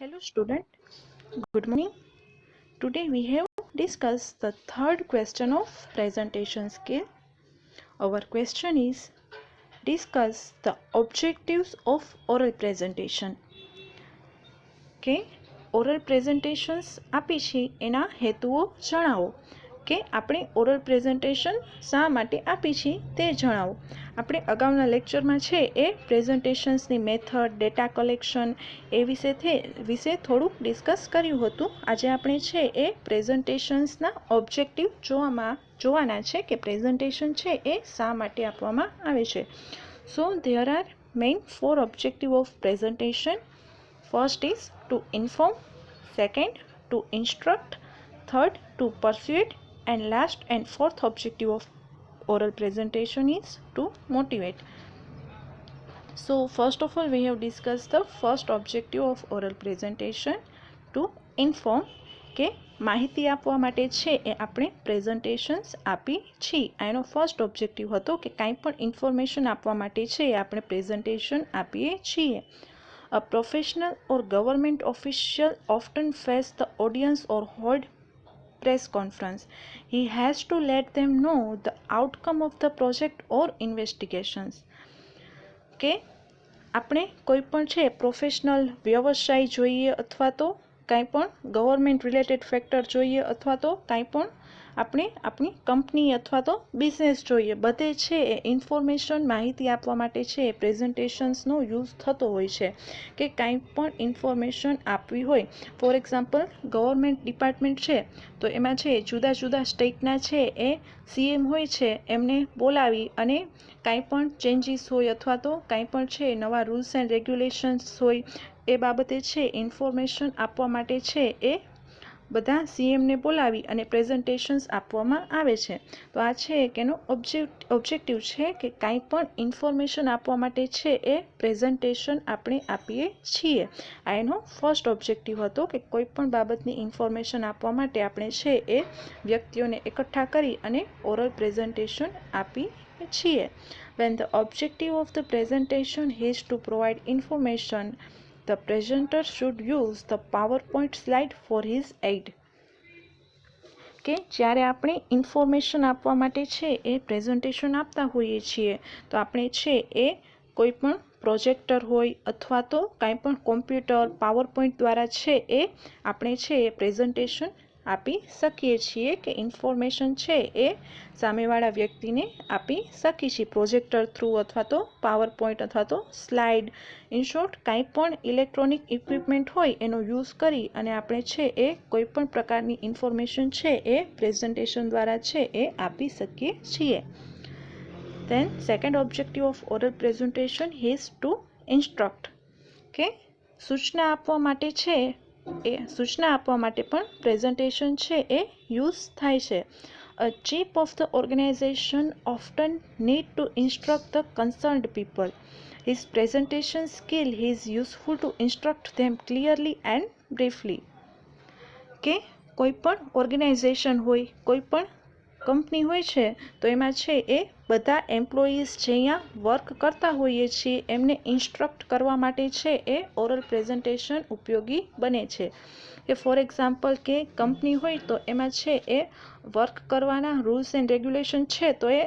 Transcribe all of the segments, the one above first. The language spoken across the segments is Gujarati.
Hello student, good morning. Today we have discussed the third question of presentation skill. Our question is discuss the objectives of oral presentation. Okay, oral presentations આપી છે એના હેતુઓ જણાવો કે આપણે ઓરલ પ્રેઝન્ટેશન શા માટે આપી છે તે જણાવો. આપણે અગાઉના લેક્ચરમાં છે એ પ્રેઝન્ટેશન્સની મેથડ ડેટા કલેક્શન એ વિશે થે વિશે થોડુંક ડિસ્કસ કર્યું હતું. આજે આપણે છે એ પ્રેઝન્ટેશન્સના ઓબ્જેક્ટિવ જોવામાં જોવાના છે કે પ્રેઝન્ટેશન છે એ શા માટે આપવામાં આવે છે. So there are main four objective of presentation. First is to inform, second to instruct, third to persuade, and last and fourth objective of oral presentation is to motivate. So, first of all, we have discussed the first objective of oral presentation to inform કે માહિતી આપવા માટે છે એ આપણે પ્રેઝન્ટેશન્સ આપી છીએ એનો ફર્સ્ટ ઓબ્જેક્ટિવ હતો કે કાંઈ પણ ઇન્ફોર્મેશન આપવા માટે છે એ આપણે પ્રેઝન્ટેશન આપીએ છીએ a professional or government official often face the audience or hold press conference. He has to let them know the outcome of the project or investigations. કે આપણે કોઈ પણ છે પ્રોફેશનલ વ્યવસાય જોઈએ અથવા તો કાંઈ પણ ગવર્મેન્ટ રિલેટેડ ફેક્ટર જોઈએ અથવા તો કાંઈ પણ આપણે આપણી કંપની અથવા તો બિઝનેસ જોઈએ. બધે છે એ ઇન્ફોર્મેશન માહિતી આપવા માટે છે, એ પ્રેઝન્ટેશન્સનો યુઝ થતો હોય છે કે કાંઈ પણ ઇન્ફોર્મેશન આપવી હોય. ફોર એક્ઝામ્પલ ગવર્મેન્ટ ડિપાર્ટમેન્ટ છે, તો એમાં છે જુદા જુદા સ્ટેટના છે એ સીએમ હોય છે, એમને બોલાવી અને કાંઈ પણ ચેન્જીસ હોય અથવા તો કાંઈ પણ છે નવા રૂલ્સ એન્ડ રેગ્યુલેશન્સ હોય એ બાબતે છે, ઇન્ફોર્મેશન આપવા માટે છે એ બધા સીએમને બોલાવી અને પ્રેઝન્ટેશન્સ આપવામાં આવે છે. તો આ છે એક એનો ઓબ્જેક્ટ, ઓબ્જેક્ટિવ છે કે કાંઈ પણ ઇન્ફોર્મેશન આપવા માટે છે એ પ્રેઝન્ટેશન આપણે આપીએ છીએ. આ એનો ફર્સ્ટ ઓબ્જેક્ટિવ હતો કે કોઈ પણ બાબતની ઇન્ફોર્મેશન આપવા માટે આપણે છે એ વ્યક્તિઓને એકઠા કરી અને ઓરલ પ્રેઝન્ટેશન આપીએ છીએ. When the objective of the presentation has to provide information The presenter should use the PowerPoint slide for his aid. કે જ્યારે આપણે ઇન્ફોર્મેશન આપવા માટે છે, એ પ્રેઝન્ટેશન આપતા હોઈએ છીએ, તો આપણે છે, એ કોઈ પણ પ્રોજેક્ટર હોય અથવા તો કાંઈ પણ કોમ્પ્યુટર પાવર પોઈન્ટ દ્વારા છે, એ આપણે છે, એ પ્રેઝન્ટેશન આપી શકીએ છીએ કે ઇન્ફોર્મેશન છે એ સામેવાળા વ્યક્તિને આપી શકીએ છીએ. પ્રોજેક્ટર થ્રુ અથવા તો પાવર પોઈન્ટ અથવા તો સ્લાઇડ ઇન શોર્ટ કાંઈ પણ ઇલેક્ટ્રોનિક ઇક્વિપમેન્ટ હોય એનો યુઝ કરી અને આપણે છે એ કોઈ પણ પ્રકારની ઇન્ફોર્મેશન છે એ પ્રેઝન્ટેશન દ્વારા છે એ આપી શકીએ છીએ. Then second objective of oral presentation is to instruct કે સૂચના આપવા માટે છે એ સૂચના આપવા માટે પણ પ્રેઝન્ટેશન છે એ યુઝ થાય છે. A chief of the organisation often need to instruct the concerned people his presentation skill is useful to instruct them clearly and briefly કે કોઈ પણ ઓર્ગેનાઇઝેશન હોય, કોઈ પણ કંપની હોય છે, તો એમાં છે એ બધા એમ્પ્લોઈઝ જે અહીંયા વર્ક કરતા હોઈએ છીએ, એમને ઇન્સ્ટ્રક્ટ કરવા માટે છે એ ઓરલ પ્રેઝન્ટેશન ઉપયોગી બને છે. કે ફોર એક્ઝામ્પલ કે કંપની હોય તો એમાં છે એ વર્ક કરવાના રૂલ્સ એન્ડ રેગ્યુલેશન છે, તો એ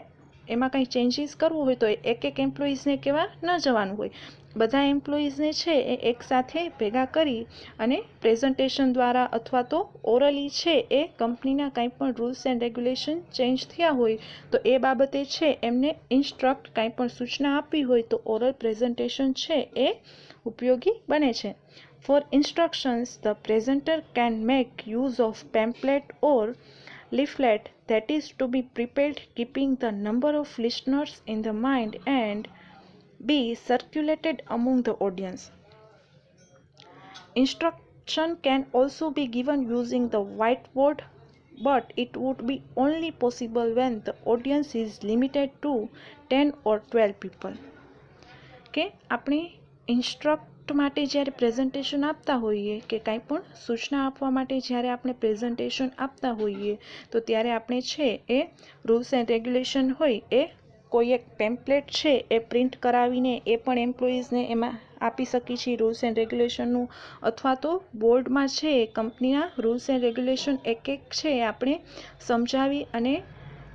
એમાં કંઈ ચેન્જીસ કરવું હોય તો એક એક એમ્પ્લોઈઝને કહેવા ન જવાનું હોય. બધા એમ્પ્લોઈઝને છે એ એકસાથે ભેગા કરી અને પ્રેઝન્ટેશન દ્વારા અથવા તો ઓરલી છે એ કંપનીના કંઈ પણ રૂલ્સ એન્ડ રેગ્યુલેશન ચેન્જ થયા હોય તો એ બાબતે છે એમને ઇન્સ્ટ્રક્ટ કાંઈ પણ સૂચના આપવી હોય તો ઓરલ પ્રેઝન્ટેશન છે એ ઉપયોગી બને છે. For instructions the presenter can make use of pamphlet or leaflet that is to be prepared keeping the number of listeners in the mind and be circulated among the audience. Instruction can also be given using the whiteboard but it would be only possible when the audience is limited to 10 or 12 people. કે આપણે ઇન્સ્ટ્રક્ટ માટે જ્યારે પ્રેઝન્ટેશન આપતા હોઈએ કે કાંઈ પણ સૂચના આપવા માટે જ્યારે આપણે પ્રેઝન્ટેશન આપતા હોઈએ, તો ત્યારે આપણે છે એ રૂલ્સ એન્ડ રેગ્યુલેશન હોય એ કોઈ એક પેમ્પલેટ છે એ પ્રિન્ટ કરાવીને એ પણ એમ્પ્લોઈઝને એમાં આપી શકીએ છીએ રૂલ્સ એન્ડ રેગ્યુલેશનનું, અથવા તો બોર્ડમાં છે કંપનીના રૂલ્સ એન્ડ રેગ્યુલેશન એક એક છે એ આપણે સમજાવી અને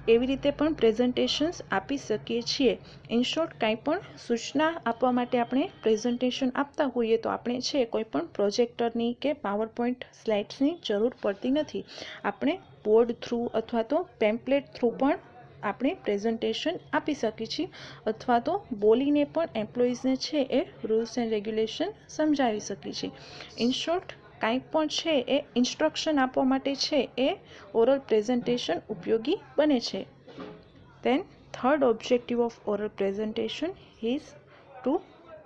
એવી રીતે પણ પ્રેઝન્ટેશન્સ આપી શકીએ છીએ. ઇન શોર્ટ કાંઈ પણ સૂચના આપવા માટે આપણે પ્રેઝન્ટેશન આપતા હોઈએ તો આપણે છે કોઈ પણ પ્રોજેક્ટરની કે પાવર પોઈન્ટ સ્લાઇડ્સની જરૂર પડતી નથી. આપણે બોર્ડ થ્રુ અથવા તો પેમ્પલેટ થ્રુ પણ આપણે પ્રેઝન્ટેશન આપી શકીએ છીએ અથવા તો બોલીને પણ એમ્પ્લોઈઝને છે એ રૂલ્સ એન્ડ રેગ્યુલેશન સમજાવી શકીએ છીએ. ઇન શોર્ટ કાંઈ પણ છે એ ઇન્સ્ટ્રક્શન આપવા માટે છે એ ઓરલ પ્રેઝન્ટેશન ઉપયોગી બને છે. Then third objective of oral presentation is to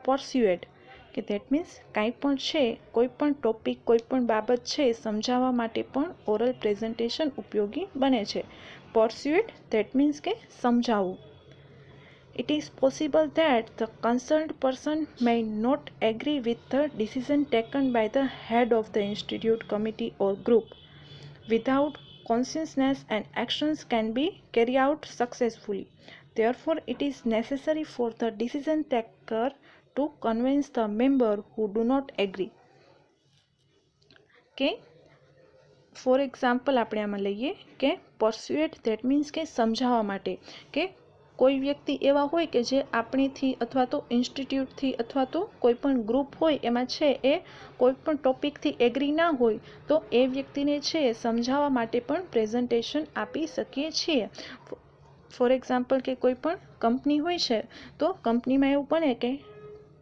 persuade કે દેટ મીન્સ કાંઈ પણ છે, કોઈ પણ ટોપિક કોઈ પણ બાબત છે સમજાવવા માટે પણ ઓરલ પ્રેઝન્ટેશન ઉપયોગી બને છે. પરસ્યુએડ દેટ મીન્સ કે સમજાવવું. It is possible that the concerned person may not agree with the decision taken by the head of the institute committee or group without consciousness and actions can be carried out successfully therefore it is necessary for the decision taker to convince the member who do not agree કે ફોર એક્ઝામ્પલ આપણે આમાં લઈએ કે પર્સ્યુએટ ધેટ મીન્સ કે સમજાવવા માટે કે કોઈ વ્યક્તિ એવા હોય કે જે આપણીથી અથવા તો ઇન્સ્ટિટ્યૂટથી અથવા તો કોઈ પણ ગ્રુપ હોય, એમાં છે એ કોઈ પણ ટોપિકથી એગ્રી ના હોય, તો એ વ્યક્તિને છે સમજાવવા માટે પણ પ્રેઝન્ટેશન આપી શકીએ છીએ. ફોર એક્ઝામ્પલ કે કોઈ પણ કંપની હોય છે, તો કંપનીમાં એવું બને કે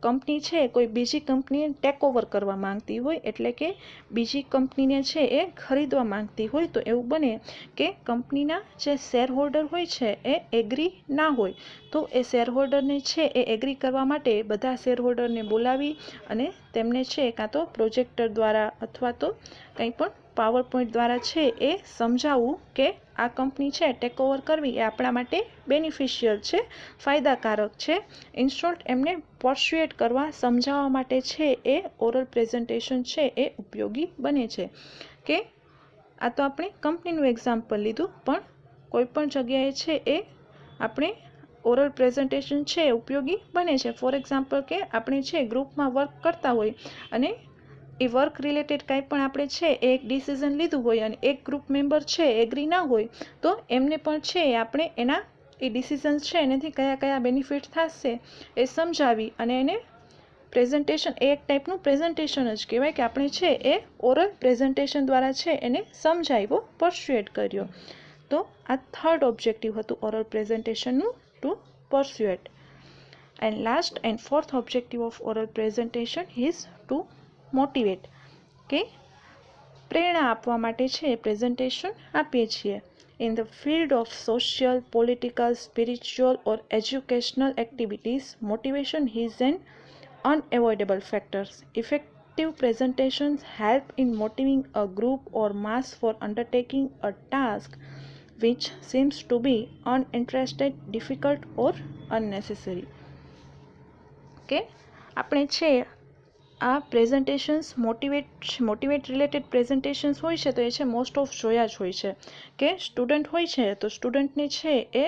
કંપની છે, કોઈ બીજી કંપનીને ટેક ઓવર કરવા માંગતી હોય, એટલે કે બીજી કંપનીને છે એ ખરીદવા માંગતી હોય, તો એવું બને કે કંપનીના જે શેર હોલ્ડર હોય છે એ એગ્રી ના હોય. તો એ શેર હોલ્ડરને છે એ એગ્રી કરવા માટે બધા શેર હોલ્ડરને બોલાવી અને તેમને છે કાં તો પ્રોજેક્ટર દ્વારા અથવા તો કંઈ પણ પાવર પોઈન્ટ દ્વારા છે એ સમજાવવું કે આ કંપની છે ટેકઓવર કરવી એ આપણા માટે બેનિફિશિયલ છે, ફાયદાકારક છે. ઇન્સ્ટોલ્ટ એમને પરસ્યુએટ કરવા, સમજાવવા માટે છે એ ઓરલ પ્રેઝન્ટેશન છે એ ઉપયોગી બને છે. કે આ તો આપણે કંપનીનું એક્ઝામ્પલ લીધું, પણ કોઈ પણ જગ્યાએ છે એ આપણે ઓરલ પ્રેઝન્ટેશન છે ઉપયોગી બને છે. ફોર એક્ઝામ્પલ કે આપણે છે ગ્રુપમાં વર્ક કરતા હોય અને એ વર્ક રિલેટેડ કાંઈ પણ આપણે છે, એ એક ડિસિઝન લીધું હોય અને એક ગ્રુપ મેમ્બર છે એગ્રી ના હોય, તો એમને પણ છે આપણે એના એ ડિસિઝન્સ છે, એનાથી કયા કયા બેનિફિટ થશે એ સમજાવી અને એને પ્રેઝન્ટેશન, એ એક ટાઈપનું પ્રેઝન્ટેશન જ કહેવાય કે આપણે છે એ ઓરલ પ્રેઝન્ટેશન દ્વારા છે એને સમજાવ્યો પરસ્યુએટ કર્યો. તો આ થર્ડ ઓબ્જેક્ટિવ હતું oral પ્રેઝન્ટેશનનું to persuade and last and fourth objective of oral presentation is to motivate કે પ્રેરણા આપવા માટે છે પ્રેઝન્ટેશન આપીએ છીએ in the field of social, political, spiritual, or educational activities, motivation is an unavoidable factor. Effective presentations help in motivating a group or mass for undertaking a task which seems to be uninterested, difficult, or unnecessary. કે આપણે છે આ presentations motivate motivate related presentations હોય છે, તો એ છે મોસ્ટ ઓફ જોયા જ હોય છે. કે સ્ટુડન્ટ હોય છે, તો સ્ટુડન્ટને છે એ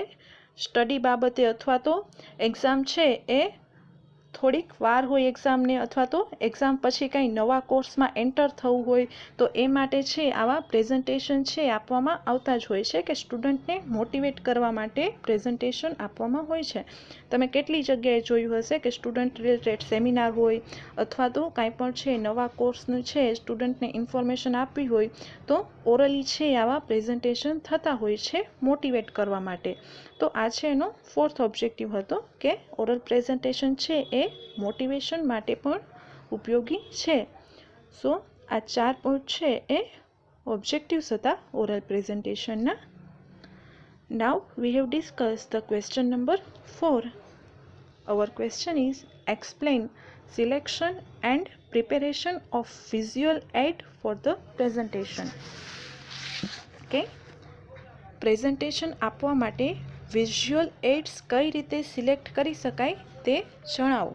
સ્ટડી બાબતે અથવા તો એક્ઝામ છે એ થોડીક વાર હોય એક્ઝામને અથવા તો એક્ઝામ પછી કંઈ નવા કોર્સમાં એન્ટર થવું હોય, તો એ માટે છે આવા પ્રેઝન્ટેશન છે આપવામાં આવતા જ હોય છે કે સ્ટુડન્ટને મોટિવેટ કરવા માટે પ્રેઝન્ટેશન આપવામાં હોય છે. તમે કેટલી જગ્યાએ જોયું હશે કે સ્ટુડન્ટ રિલેટેડ સેમિનાર હોય અથવા તો કાંઈ પણ છે નવા કોર્સનું છે સ્ટુડન્ટને ઇન્ફોર્મેશન આપવી હોય, તો ઓરલી છે આવા પ્રેઝન્ટેશન થતા હોય છે મોટિવેટ કરવા માટે. તો આ છે એનો ફોર્થ ઓબ્જેક્ટિવ હતો કે ઓરલ પ્રેઝન્ટેશન છે એ મોટિવેશન માટે પણ ઉપયોગી છે. સો આ ચાર પોઈન્ટ છે એ ઓબ્જેક્ટિવ્સ હતા ઓરલ પ્રેઝન્ટેશનના now we have discuss the question number four our question is explain selection and preparation of visual aid for the presentation કે પ્રેઝન્ટેશન આપવા માટે વિઝ્યુઅલ એડ્સ કઈ રીતે સિલેક્ટ કરી શકાય તે જણાવો.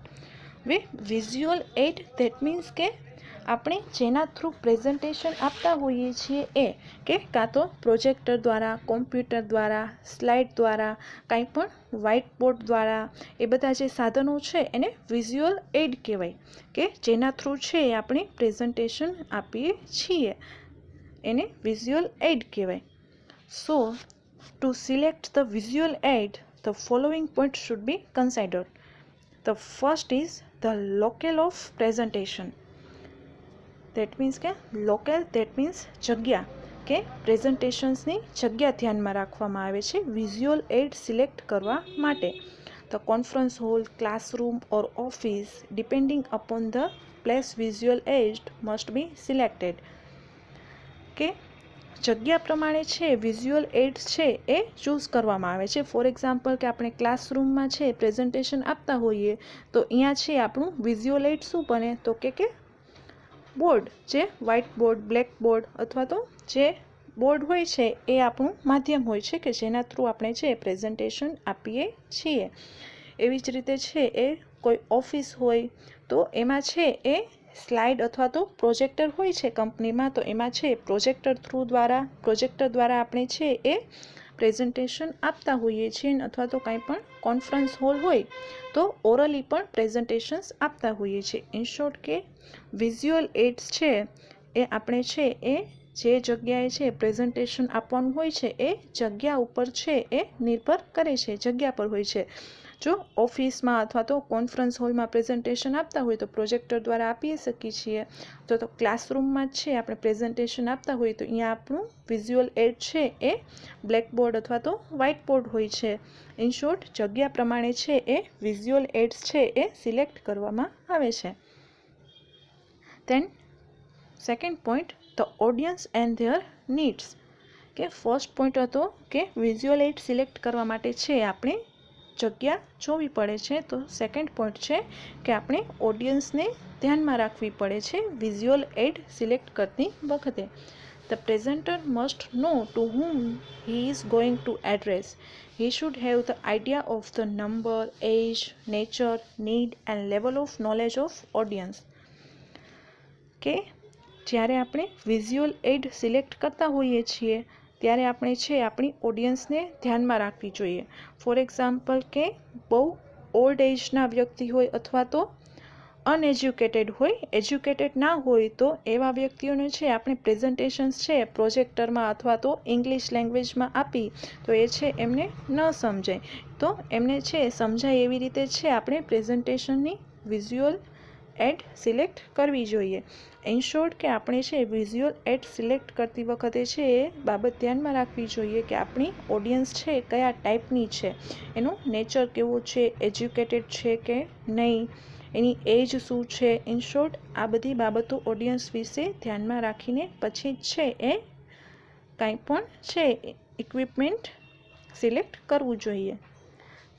Way visual aid that means કે આપણે જેના થ્રુ પ્રેઝન્ટેશન આપતા હોઈએ છીએ એ કે કાં તો પ્રોજેક્ટર દ્વારા કોમ્પ્યુટર દ્વારા સ્લાઇડ દ્વારા, કાંઈ પણ વ્હાઇટ બોર્ડ દ્વારા, એ બધા જે સાધનો છે એને વિઝ્યુઅલ એડ કહેવાય કે જેના થ્રુ છે એ આપણે પ્રેઝન્ટેશન આપીએ છીએ. એને વિઝ્યુઅલ એડ કહેવાય. So to select the visual aid the following points should be considered. The first is the locale of presentation That means કે લોકલ that મીન્સ જગ્યા. કે પ્રેઝન્ટેશન્સની જગ્યા ધ્યાનમાં રાખવામાં આવે છે વિઝ્યુઅલ એડ સિલેક્ટ કરવા માટે. The conference hall classroom or office depending upon the place visual aid must be selected કે જગ્યા પ્રમાણે છે વિઝ્યુઅલ એડ્સ છે એ ચૂઝ કરવામાં આવે છે. ફોર એક્ઝામ્પલ કે આપણે ક્લાસરૂમમાં છે પ્રેઝન્ટેશન આપતા હોઈએ, તો અહીંયા છે આપણું વિઝ્યુઅલ એડ શું બને? તો કે કે બોર્ડ જે વ્હાઇટ બોર્ડ બ્લેક બોર્ડ અથવા તો જે બોર્ડ હોય છે, એ આપણું માધ્યમ હોય છે કે જેના થ્રુ આપણે છે પ્રેઝન્ટેશન આપીએ છીએ. એવી જ રીતે છે, એ કોઈ ઓફિસ હોય, તો એમાં છે, એ સ્લાઇડ અથવા તો પ્રોજેક્ટર હોય છે કંપનીમાં, તો એમાં છે પ્રોજેક્ટર થ્રુ દ્વારા, પ્રોજેક્ટર દ્વારા આપણે છે એ પ્રેઝન્ટેશન આપતા હોઈએ છીએ અથવા તો કાંઈ પણ કોન્ફરન્સ હોલ હોય, તો ઓરલી પણ પ્રેઝન્ટેશન્સ આપતા હોઈએ છીએ. ઇન શોર્ટ કે વિઝ્યુઅલ એડ્સ છે એ આપણે છે એ જે જગ્યાએ છે પ્રેઝન્ટેશન આપવાનું હોય છે એ જગ્યા ઉપર છે એ નિર્ભર કરે છે, જગ્યા પર હોય છે. જો ઓફિસમાં અથવા તો કોન્ફરન્સ હોલમાં પ્રેઝન્ટેશન આપતા હોય તો પ્રોજેક્ટર દ્વારા આપી શકીએ છીએ. તો તો ક્લાસરૂમમાં છે, આપણે પ્રેઝન્ટેશન આપતા હોઈએ તો અહીંયા આપણું વિઝ્યુઅલ એડ છે એ બ્લેકબોર્ડ અથવા તો વ્હાઇટ બોર્ડ હોય છે. ઇન શોર્ટ, જગ્યા પ્રમાણે છે એ વિઝ્યુઅલ એડ્સ છે એ સિલેક્ટ કરવામાં આવે છે. Then second point the audience and their needs કે ફર્સ્ટ પોઈન્ટ હતો કે વિઝ્યુઅલ એડ સિલેક્ટ કરવા માટે છે આપણે જગ્યા જોવી પડે છે. તો સેકન્ડ પોઈન્ટ છે કે આપણે ઓડિયન્સને ધ્યાનમાં રાખવી પડે છે વિઝ્યુઅલ એડ સિલેક્ટ કરતી વખતે. The presenter must know to whom he is going to address he should have the idea of the number age nature need and level of knowledge of audience કે જ્યારે આપણે વિઝ્યુઅલ એડ સિલેક્ટ કરતા હોઈએ છીએ ત્યારે આપણે છે, આપણી ઓડિયન્સને ધ્યાનમાં રાખવી જોઈએ. ફોર એક્ઝામ્પલ કે બહુ ઓલ્ડ એજના વ્યક્તિ હોય અથવા તો અનએજ્યુકેટેડ હોય એજ્યુકેટેડ ના હોય, તો એવા વ્યક્તિઓને છે, આપણે પ્રેઝન્ટેશન્સ છે પ્રોજેક્ટરમાં અથવા તો ઇંગ્લિશ લેંગ્વેજમાં આપી, તો એ છે, એમને ન સમજાય. તો એમને છે, સમજાય એવી રીતે છે, આપણે પ્રેઝન્ટેશનની વિઝ્યુઅલ એડ સિલેક્ટ કરવી જોઈએ. ઇન શોર્ટ કે આપણે છે વિઝ્યુઅલ એડ સિલેક્ટ કરતી વખતે છે એ બાબત ધ્યાનમાં રાખવી જોઈએ કે આપણી ઓડિયન્સ છે કયા ટાઈપની છે. એનું નેચર કેવું છે એજ્યુકેટેડ છે કે નહીં, એની એજ શું છે. ઇન શોર્ટ આ બધી બાબતો ઓડિયન્સ વિશે ધ્યાનમાં રાખીને પછી છે એ કાંઈ પણ છે ઇક્વિપમેન્ટ સિલેક્ટ કરવું જોઈએ.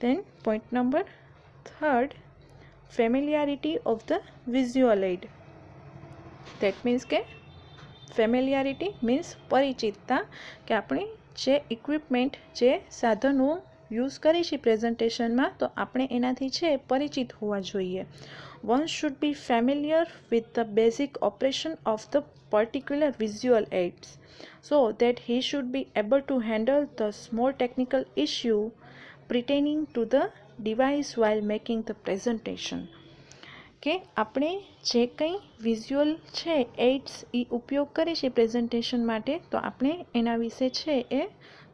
Then point number third familiarity of the visual aid that means કે ફેમિલિયારિટી મીન્સ પરિચિતતા કે આપણે જે ઇક્વિપમેન્ટ જે સાધનો યુઝ કરી છે પ્રેઝન્ટેશનમાં તો આપણે એનાથી છે પરિચિત હોવા જોઈએ. One should be familiar with the basic operation of the particular visual aids so that he should be able to handle the small technical issue pertaining to the device while making the presentation કે આપણે જે કંઈ વિઝ્યુઅલ છે એઇડ્સ એ ઉપયોગ કરીએ છીએ પ્રેઝન્ટેશન માટે, તો આપણે એના વિશે છે એ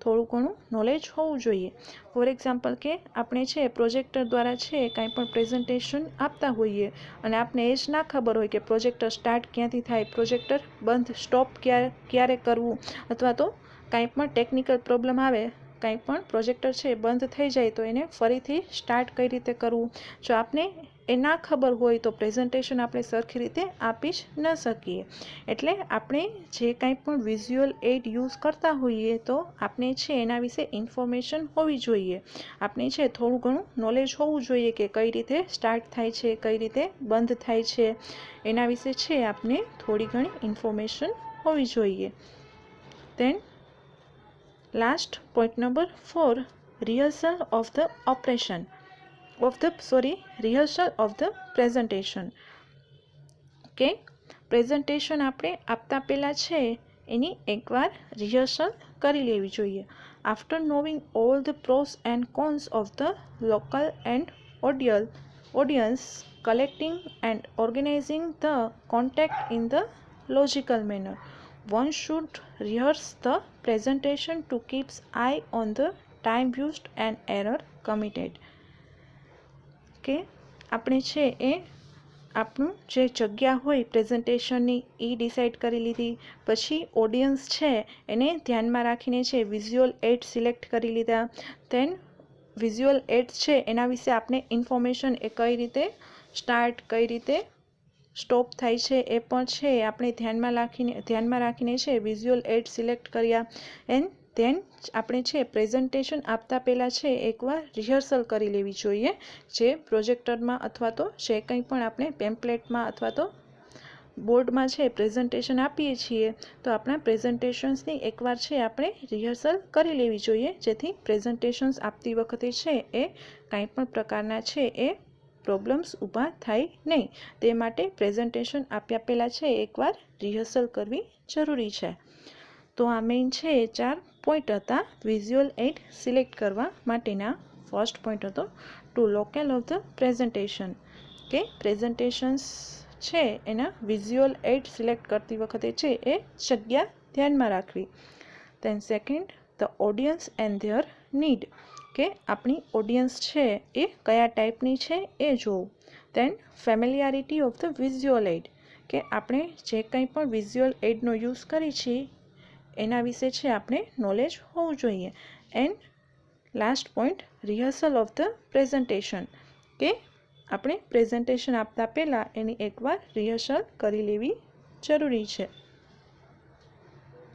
થોડું ઘણું નોલેજ હોવું જોઈએ. ફોર એક્ઝામ્પલ કે આપણે છે પ્રોજેક્ટર દ્વારા છે કાંઈ પણ પ્રેઝન્ટેશન આપતા હોઈએ અને આપણે એ જ ના ખબર હોય કે પ્રોજેક્ટર સ્ટાર્ટ ક્યાંથી થાય પ્રોજેક્ટર બંધ સ્ટોપ ક્યારે ક્યારે કરવું અથવા તો કાંઈ પણ ટેકનિકલ પ્રોબ્લેમ આવે કાંઈ પણ પ્રોજેક્ટર છે બંધ થઈ જાય તો એને ફરીથી સ્ટાર્ટ કઈ રીતે કરવું? જો આપને એ ના ખબર હોય તો પ્રેઝન્ટેશન આપણે સરખી રીતે આપી જ ન શકીએ. એટલે આપણે જે કાંઈ પણ વિઝ્યુઅલ એડ યુઝ કરતા હોઈએ તો આપણે છે એના વિશે ઇન્ફોર્મેશન હોવી જોઈએ. આપણે છે થોડું ઘણું નોલેજ હોવું જોઈએ કે કઈ રીતે સ્ટાર્ટ થાય છે, કઈ રીતે બંધ થાય છે. એના વિશે છે આપણે થોડી ઘણી ઇન્ફોર્મેશન હોવી જોઈએ. Then last point number four rehearsal of the operation of the sorry rehearsal of the presentation કે પ્રેઝન્ટેશન આપણે આપતા પહેલાં છે એની એકવાર રિહર્સલ કરી લેવી જોઈએ after knowing all the pros and cons of the local and audial audience collecting and organizing the contact in the logical manner one should rehearse the presentation to keep eye on the time used and error committed. કે આપણે છે એ આપણું જે જગ્યા હોય પ્રેઝન્ટેશનની એ ડિસાઇડ કરી લીધી. પછી ઓડિયન્સ છે, એને ધ્યાનમાં રાખીને છે વિઝ્યુઅલ એડ સિલેક્ટ કરી લીધા. ધેન વિઝ્યુઅલ એડ્સ છે, એના વિશે આપણે ઇન્ફોર્મેશન એ કઈ રીતે સ્ટાર્ટ કઈ રીતે સ્ટોપ થાય છે એ પણ છે, આપણે ધ્યાનમાં રાખીને ધ્યાનમાં રાખીને છે વિઝ્યુઅલ એડ સિલેક્ટ કર્યા. એન્ડ ધેન આપણે છે પ્રેઝન્ટેશન આપતા પહેલાં છે, એકવાર રિહર્સલ કરી લેવી જોઈએ. જે પ્રોજેક્ટરમાં અથવા તો જે કંઈ પણ આપણે પેમ્પલેટમાં અથવા તો બોર્ડમાં છે પ્રેઝન્ટેશન આપીએ છીએ, તો આપણા પ્રેઝન્ટેશન્સની એકવાર છે, આપણે રિહર્સલ કરી લેવી જોઈએ. જેથી પ્રેઝન્ટેશન્સ આપતી વખતે છે, એ કાંઈ પણ પ્રકારના છે, એ પ્રોબ્લેમ્સ ઊભા થાય નહીં. તે માટે પ્રેઝન્ટેશન આપ્યા પહેલાં છે. એકવાર રિહર્સલ કરવી જરૂરી છે. તો આ મેઇન છે. એ ચાર પોઈન્ટ હતા. વિઝ્યુઅલ એડ સિલેક્ટ કરવા માટેના ફર્સ્ટ પોઈન્ટ હતો. To locale of the presentation કે પ્રેઝન્ટેશન્સ છે એના વિઝ્યુઅલ એડ સિલેક્ટ કરતી વખતે છે એ જગ્યા ધ્યાનમાં રાખવી. Then second the audience and their need કે આપણી ઓડિયન્સ છે એ કયા ટાઈપની છે એ જોવું. Then familiarity of the visual aid કે આપણે જે કંઈ પણ વિઝ્યુઅલ એડનો યુઝ કરી છીએ, એના વિશે છે આપણે નોલેજ હોવું જોઈએ. And last point rehearsal of the presentation કે આપણે પ્રેઝન્ટેશન આપતા પહેલાં એની એકવાર રિહર્સલ કરી લેવી જરૂરી છે.